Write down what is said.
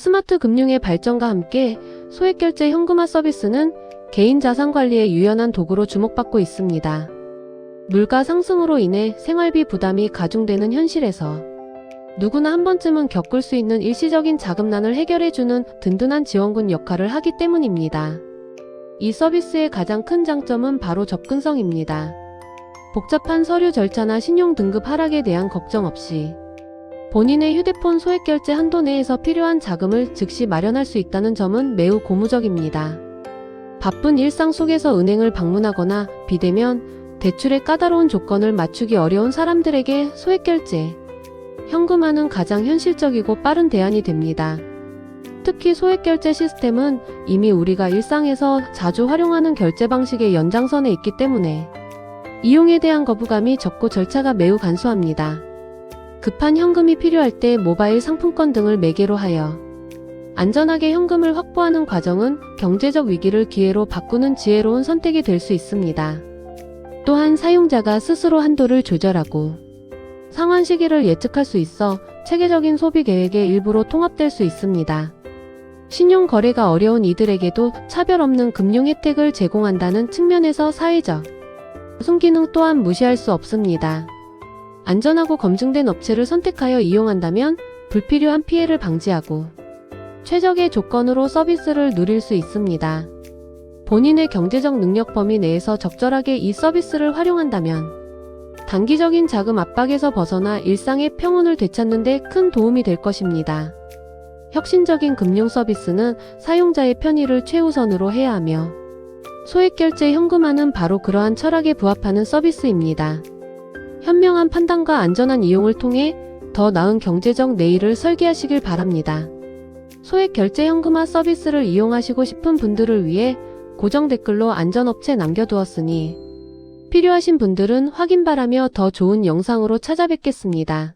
스마트 금융의 발전과 함께 소액결제 현금화 서비스는 개인 자산 관리의 유연한 도구로 주목받고 있습니다. 물가 상승으로 인해 생활비 부담이 가중되는 현실에서 누구나 한 번쯤은 겪을 수 있는 일시적인 자금난을 해결해주는 든든한 지원군 역할을 하기 때문입니다. 이 서비스의 가장 큰 장점은 바로 접근성입니다. 복잡한 서류 절차나 신용 등급 하락에 대한 걱정 없이 본인의 휴대폰 소액 결제 한도 내에서 필요한 자금을 즉시 마련할 수 있다는 점은 매우 고무적입니다. 바쁜 일상 속에서 은행을 방문하거나 비대면 대출의 까다로운 조건을 맞추기 어려운 사람들에게 소액 결제, 현금화는 가장 현실적이고 빠른 대안이 됩니다. 특히 소액 결제 시스템은 이미 우리가 일상에서 자주 활용하는 결제 방식의 연장선에 있기 때문에 이용에 대한 거부감이 적고 절차가 매우 간소합니다. 급한 현금이 필요할 때 모바일 상품권 등을 매개로 하여 안전하게 현금을 확보하는 과정은 경제적 위기를 기회로 바꾸는 지혜로운 선택이 될 수 있습니다. 또한 사용자가 스스로 한도를 조절하고 상환 시기를 예측할 수 있어 체계적인 소비 계획의 일부로 통합될 수 있습니다. 신용 거래가 어려운 이들에게도 차별 없는 금융 혜택을 제공한다는 측면에서 사회적 순기능 또한 무시할 수 없습니다. 안전하고 검증된 업체를 선택하여 이용한다면 불필요한 피해를 방지하고 최적의 조건으로 서비스를 누릴 수 있습니다. 본인의 경제적 능력 범위 내에서 적절하게 이 서비스를 활용한다면 단기적인 자금 압박에서 벗어나 일상의 평온을 되찾는 데 큰 도움이 될 것입니다. 혁신적인 금융 서비스는 사용자의 편의를 최우선으로 해야 하며 소액 결제 현금화는 바로 그러한 철학에 부합하는 서비스입니다. 현명한 판단과 안전한 이용을 통해 더 나은 경제적 내일을 설계하시길 바랍니다. 소액 결제 현금화 서비스를 이용하시고 싶은 분들을 위해 고정 댓글로 안전업체 남겨두었으니 필요하신 분들은 확인 바라며 더 좋은 영상으로 찾아뵙겠습니다.